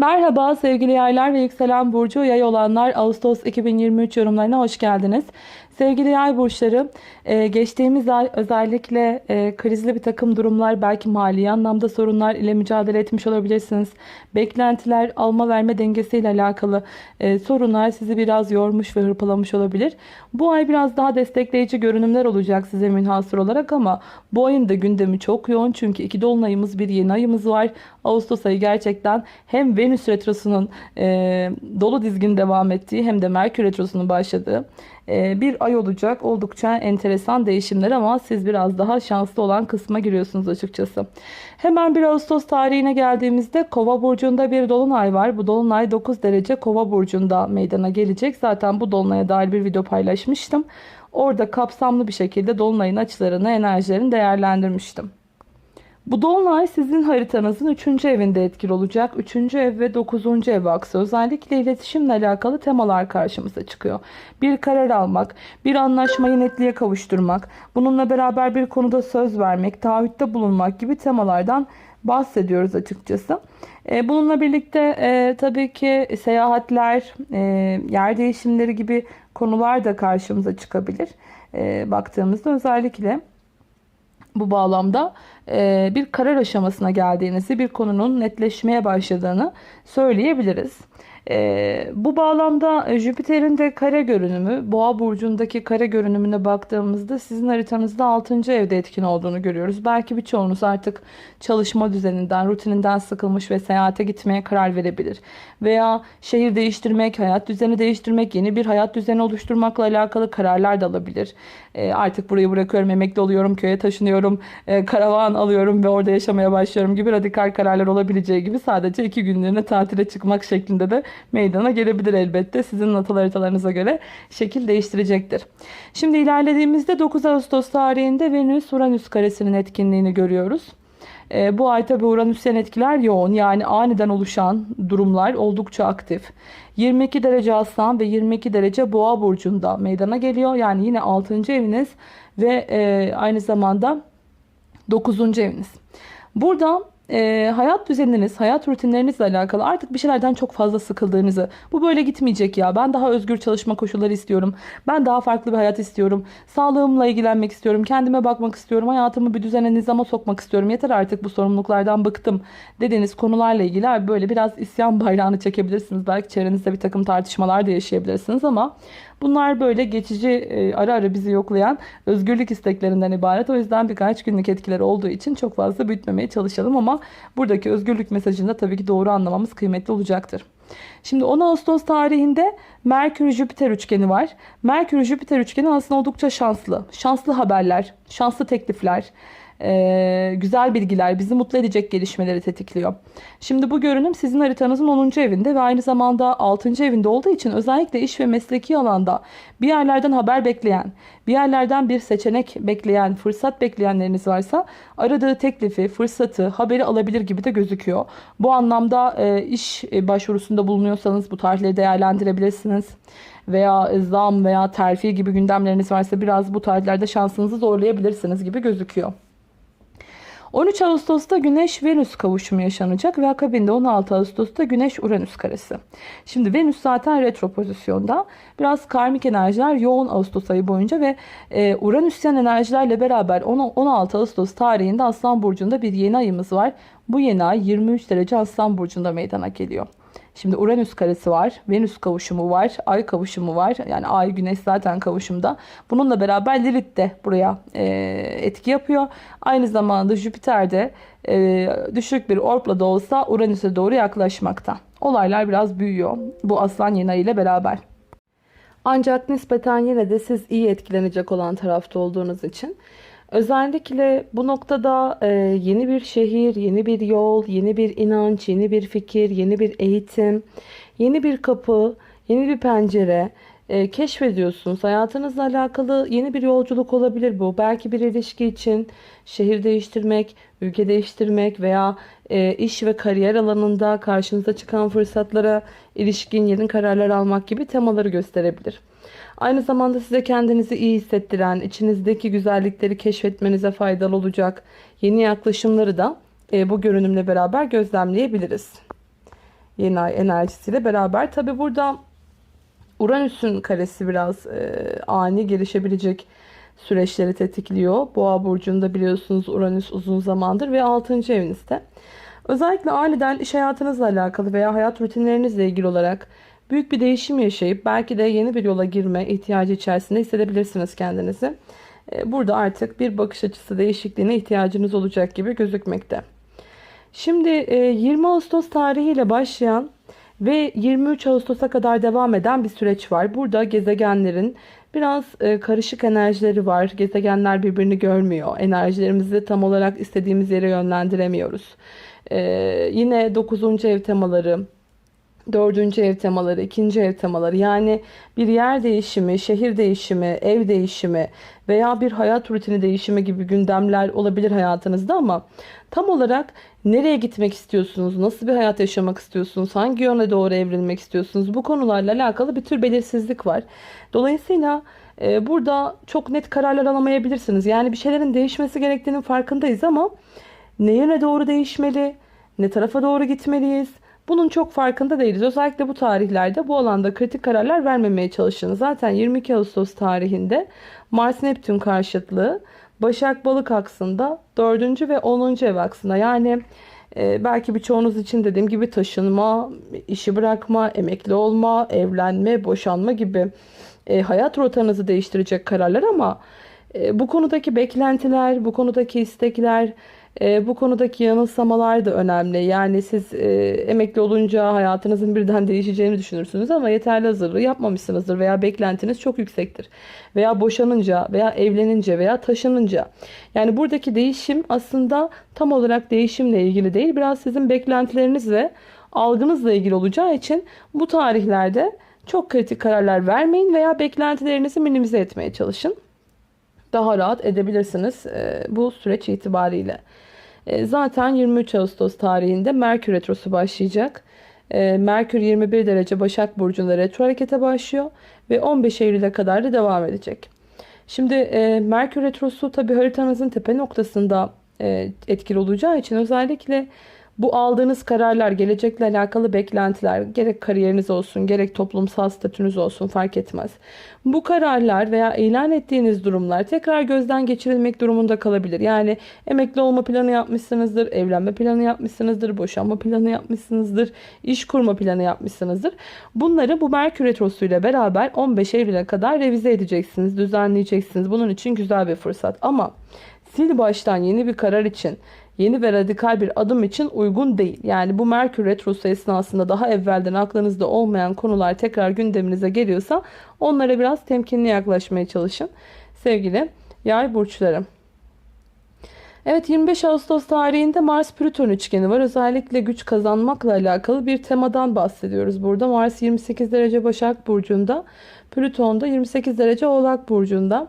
Merhaba sevgili yaylar ve yükselen burcu yay olanlar Ağustos 2023 yorumlarına hoş geldiniz. Sevgili yay burçları e, geçtiğimiz ay özellikle e, krizli bir takım durumlar belki mali anlamda sorunlar ile mücadele etmiş olabilirsiniz. Beklentiler alma verme dengesiyle alakalı e, sorunlar sizi biraz yormuş ve hırpalamış olabilir. Bu ay biraz daha destekleyici görünümler olacak size münhasır olarak ama bu ayın da gündemi çok yoğun çünkü iki dolunayımız bir yeni ayımız var. Ağustos ayı gerçekten hem Venüs retrosunun e, dolu dizgin devam ettiği hem de Merkür retrosunun başladığı e, bir ay olacak. Oldukça enteresan değişimler ama siz biraz daha şanslı olan kısma giriyorsunuz açıkçası. Hemen 1 Ağustos tarihine geldiğimizde Kova burcunda bir dolunay var. Bu dolunay 9 derece Kova burcunda meydana gelecek. Zaten bu dolunaya dair bir video paylaşmıştım. Orada kapsamlı bir şekilde dolunayın açılarını, enerjilerini değerlendirmiştim. Bu dolunay sizin haritanızın 3. evinde etkili olacak. 3. ev ve 9. ev aksı özellikle iletişimle alakalı temalar karşımıza çıkıyor. Bir karar almak, bir anlaşmayı netliğe kavuşturmak, bununla beraber bir konuda söz vermek, taahhütte bulunmak gibi temalardan bahsediyoruz açıkçası. E, Bununla birlikte e, tabii ki seyahatler, e, yer değişimleri gibi konular da karşımıza çıkabilir. E, baktığımızda özellikle bu bağlamda e, bir karar aşamasına geldiğinizi, bir konunun netleşmeye başladığını söyleyebiliriz. E, bu bağlamda Jüpiter'in de kare görünümü, Boğa burcundaki kare görünümüne baktığımızda sizin haritanızda 6. evde etkin olduğunu görüyoruz. Belki birçoğunuz artık çalışma düzeninden, rutininden sıkılmış ve seyahate gitmeye karar verebilir. Veya şehir değiştirmek, hayat düzeni değiştirmek, yeni bir hayat düzeni oluşturmakla alakalı kararlar da alabilir. E, artık burayı bırakıyorum, emekli oluyorum, köye taşınıyorum, e, karavan alıyorum ve orada yaşamaya başlıyorum gibi radikal kararlar olabileceği gibi sadece iki günlüğüne tatile çıkmak şeklinde de meydana gelebilir elbette. Sizin natal haritalarınıza göre şekil değiştirecektir. Şimdi ilerlediğimizde 9 Ağustos tarihinde Venüs-Uranüs karesinin etkinliğini görüyoruz. E, bu ay tabi Uranüs'ten etkiler yoğun yani aniden oluşan durumlar oldukça aktif. 22 derece Aslan ve 22 derece Boğa burcunda meydana geliyor. Yani yine 6. eviniz ve e, aynı zamanda 9. eviniz. Burada e, hayat düzeniniz, hayat rutinlerinizle alakalı artık bir şeylerden çok fazla sıkıldığınızı, bu böyle gitmeyecek ya, ben daha özgür çalışma koşulları istiyorum, ben daha farklı bir hayat istiyorum, sağlığımla ilgilenmek istiyorum, kendime bakmak istiyorum, hayatımı bir düzene, nizama sokmak istiyorum, yeter artık bu sorumluluklardan bıktım dediğiniz konularla ilgili abi böyle biraz isyan bayrağını çekebilirsiniz. Belki çevrenizde bir takım tartışmalar da yaşayabilirsiniz ama Bunlar böyle geçici ara ara bizi yoklayan özgürlük isteklerinden ibaret. O yüzden birkaç günlük etkileri olduğu için çok fazla büyütmemeye çalışalım ama buradaki özgürlük mesajını da tabii ki doğru anlamamız kıymetli olacaktır. Şimdi 10 Ağustos tarihinde Merkür-Jüpiter üçgeni var. Merkür-Jüpiter üçgeni aslında oldukça şanslı. Şanslı haberler, şanslı teklifler, e, güzel bilgiler, bizi mutlu edecek gelişmeleri tetikliyor. Şimdi bu görünüm sizin haritanızın 10. evinde ve aynı zamanda 6. evinde olduğu için özellikle iş ve mesleki alanda bir yerlerden haber bekleyen, bir yerlerden bir seçenek bekleyen, fırsat bekleyenleriniz varsa aradığı teklifi, fırsatı, haberi alabilir gibi de gözüküyor. Bu anlamda e, iş başvurusunda bulunuyorsanız bu tarihleri değerlendirebilirsiniz veya zam veya terfi gibi gündemleriniz varsa biraz bu tarihlerde şansınızı zorlayabilirsiniz gibi gözüküyor. 13 Ağustos'ta Güneş-Venüs kavuşumu yaşanacak ve akabinde 16 Ağustos'ta Güneş-Uranüs karesi. Şimdi Venüs zaten retro pozisyonda. Biraz karmik enerjiler yoğun Ağustos ayı boyunca ve e, Uranüsyen enerjilerle beraber 10, 16 Ağustos tarihinde Aslan Burcu'nda bir yeni ayımız var. Bu yeni ay 23 derece Aslan Burcu'nda meydana geliyor. Şimdi Uranüs karesi var, Venüs kavuşumu var, Ay kavuşumu var. Yani Ay, Güneş zaten kavuşumda. Bununla beraber Lilith de buraya e, etki yapıyor. Aynı zamanda Jüpiter de e, düşük bir orpla da olsa Uranüs'e doğru yaklaşmakta. Olaylar biraz büyüyor bu Aslan yeni ile beraber. Ancak nispeten yine de siz iyi etkilenecek olan tarafta olduğunuz için Özellikle bu noktada e, yeni bir şehir, yeni bir yol, yeni bir inanç, yeni bir fikir, yeni bir eğitim, yeni bir kapı, yeni bir pencere e, keşfediyorsunuz. Hayatınızla alakalı yeni bir yolculuk olabilir bu. Belki bir ilişki için şehir değiştirmek, ülke değiştirmek veya e, iş ve kariyer alanında karşınıza çıkan fırsatlara ilişkin yeni kararlar almak gibi temaları gösterebilir. Aynı zamanda size kendinizi iyi hissettiren, içinizdeki güzellikleri keşfetmenize faydalı olacak yeni yaklaşımları da e, bu görünümle beraber gözlemleyebiliriz. yeni ay enerjisiyle beraber. Tabi burada Uranüs'ün karesi biraz e, ani gelişebilecek süreçleri tetikliyor. Boğa burcunda biliyorsunuz Uranüs uzun zamandır ve 6. evinizde. Özellikle aniden iş hayatınızla alakalı veya hayat rutinlerinizle ilgili olarak büyük bir değişim yaşayıp belki de yeni bir yola girme ihtiyacı içerisinde hissedebilirsiniz kendinizi. E, Burada artık bir bakış açısı değişikliğine ihtiyacınız olacak gibi gözükmekte. Şimdi e, 20 Ağustos tarihiyle başlayan ve 23 Ağustos'a kadar devam eden bir süreç var. Burada gezegenlerin biraz e, karışık enerjileri var. Gezegenler birbirini görmüyor. Enerjilerimizi tam olarak istediğimiz yere yönlendiremiyoruz. E, yine 9. ev temaları, dördüncü ev temaları, ikinci ev temaları yani bir yer değişimi, şehir değişimi, ev değişimi veya bir hayat rutini değişimi gibi gündemler olabilir hayatınızda ama tam olarak nereye gitmek istiyorsunuz, nasıl bir hayat yaşamak istiyorsunuz, hangi yöne doğru evrilmek istiyorsunuz bu konularla alakalı bir tür belirsizlik var. Dolayısıyla e, burada çok net kararlar alamayabilirsiniz. Yani bir şeylerin değişmesi gerektiğinin farkındayız ama ne yöne doğru değişmeli, ne tarafa doğru gitmeliyiz, bunun çok farkında değiliz. Özellikle bu tarihlerde bu alanda kritik kararlar vermemeye çalışın. Zaten 22 Ağustos tarihinde Mars Neptün karşıtlığı Başak Balık aksında 4. ve 10. ev aksında yani e, belki birçoğunuz için dediğim gibi taşınma, işi bırakma, emekli olma, evlenme, boşanma gibi e, hayat rotanızı değiştirecek kararlar ama e, bu konudaki beklentiler, bu konudaki istekler, e, bu konudaki yanılsamalar da önemli. Yani siz e, emekli olunca hayatınızın birden değişeceğini düşünürsünüz ama yeterli hazırlığı yapmamışsınızdır veya beklentiniz çok yüksektir. Veya boşanınca veya evlenince veya taşınınca. Yani buradaki değişim aslında tam olarak değişimle ilgili değil. Biraz sizin beklentileriniz ve algınızla ilgili olacağı için bu tarihlerde çok kritik kararlar vermeyin veya beklentilerinizi minimize etmeye çalışın daha rahat edebilirsiniz e, bu süreç itibariyle. E, zaten 23 Ağustos tarihinde Merkür Retrosu başlayacak. E, Merkür 21 derece Başak Burcu'nda retro harekete başlıyor ve 15 Eylül'e kadar da devam edecek. Şimdi Merkür Retrosu tabi haritanızın tepe noktasında etkili olacağı için özellikle bu aldığınız kararlar, gelecekle alakalı beklentiler, gerek kariyeriniz olsun, gerek toplumsal statünüz olsun fark etmez. Bu kararlar veya ilan ettiğiniz durumlar tekrar gözden geçirilmek durumunda kalabilir. Yani emekli olma planı yapmışsınızdır, evlenme planı yapmışsınızdır, boşanma planı yapmışsınızdır, iş kurma planı yapmışsınızdır. Bunları bu Merkür Retrosu ile beraber 15 Eylül'e kadar revize edeceksiniz, düzenleyeceksiniz. Bunun için güzel bir fırsat. Ama sil baştan yeni bir karar için yeni ve radikal bir adım için uygun değil. Yani bu Merkür Retrosu esnasında daha evvelden aklınızda olmayan konular tekrar gündeminize geliyorsa onlara biraz temkinli yaklaşmaya çalışın. Sevgili yay burçlarım. Evet 25 Ağustos tarihinde Mars Plüton üçgeni var. Özellikle güç kazanmakla alakalı bir temadan bahsediyoruz burada. Mars 28 derece Başak Burcu'nda. Plüton da 28 derece Oğlak Burcu'nda.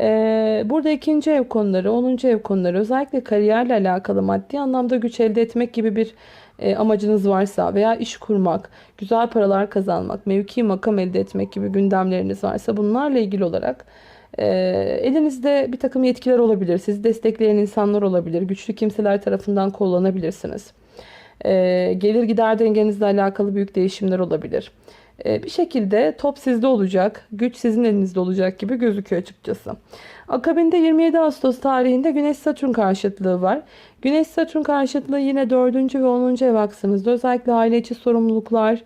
Ee, burada ikinci ev konuları, 10. ev konuları özellikle kariyerle alakalı maddi anlamda güç elde etmek gibi bir e, amacınız varsa veya iş kurmak, güzel paralar kazanmak, mevki makam elde etmek gibi gündemleriniz varsa bunlarla ilgili olarak e, elinizde bir takım yetkiler olabilir. Sizi destekleyen insanlar olabilir. Güçlü kimseler tarafından kullanabilirsiniz. E, gelir gider dengenizle alakalı büyük değişimler olabilir. E, bir şekilde top sizde olacak, güç sizin elinizde olacak gibi gözüküyor açıkçası. Akabinde 27 Ağustos tarihinde Güneş Satürn karşıtlığı var. Güneş Satürn karşıtlığı yine 4. ve 10. ev aksınızda özellikle aile içi sorumluluklar,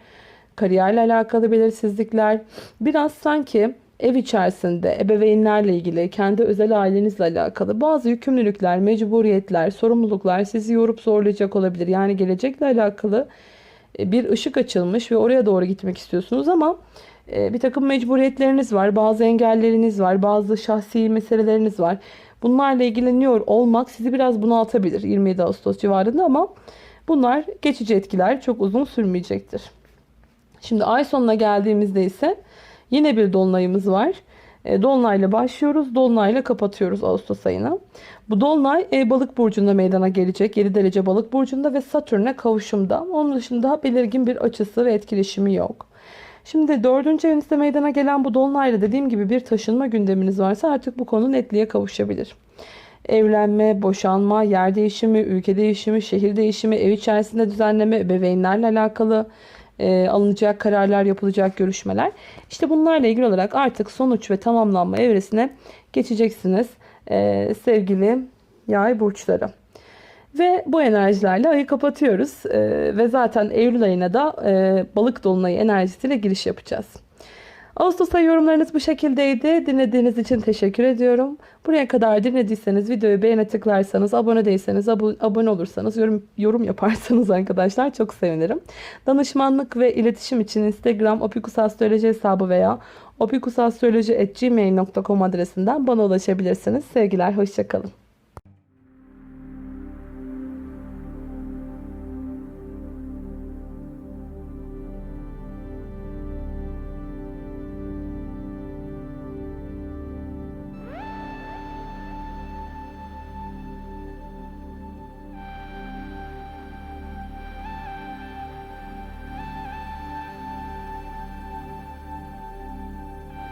kariyerle alakalı belirsizlikler, biraz sanki ev içerisinde ebeveynlerle ilgili, kendi özel ailenizle alakalı bazı yükümlülükler, mecburiyetler, sorumluluklar sizi yorup zorlayacak olabilir. Yani gelecekle alakalı bir ışık açılmış ve oraya doğru gitmek istiyorsunuz ama e, bir takım mecburiyetleriniz var, bazı engelleriniz var, bazı şahsi meseleleriniz var. Bunlarla ilgileniyor olmak sizi biraz bunaltabilir 27 Ağustos civarında ama bunlar geçici etkiler çok uzun sürmeyecektir. Şimdi ay sonuna geldiğimizde ise yine bir dolunayımız var. E, dolunayla başlıyoruz. Dolunayla kapatıyoruz Ağustos ayını. Bu dolunay e, balık burcunda meydana gelecek. 7 derece balık burcunda ve Satürn'e kavuşumda. Onun dışında belirgin bir açısı ve etkileşimi yok. Şimdi dördüncü evinizde meydana gelen bu dolunayla dediğim gibi bir taşınma gündeminiz varsa artık bu konu netliğe kavuşabilir. evlenme, boşanma, yer değişimi, ülke değişimi, şehir değişimi, ev içerisinde düzenleme, ebeveynlerle alakalı e, alınacak kararlar, yapılacak görüşmeler. İşte bunlarla ilgili olarak artık sonuç ve tamamlanma evresine geçeceksiniz e, sevgili yay burçları. Ve bu enerjilerle ayı kapatıyoruz. E, ve zaten Eylül ayına da e, balık dolunayı enerjisiyle giriş yapacağız. Ağustos ayı yorumlarınız bu şekildeydi. Dinlediğiniz için teşekkür ediyorum. Buraya kadar dinlediyseniz videoyu beğene tıklarsanız, abone değilseniz, abo- abone olursanız, yorum, yorum yaparsanız arkadaşlar çok sevinirim. Danışmanlık ve iletişim için Instagram opikusastroloji hesabı veya opikusastroloji.gmail.com adresinden bana ulaşabilirsiniz. Sevgiler, hoşçakalın.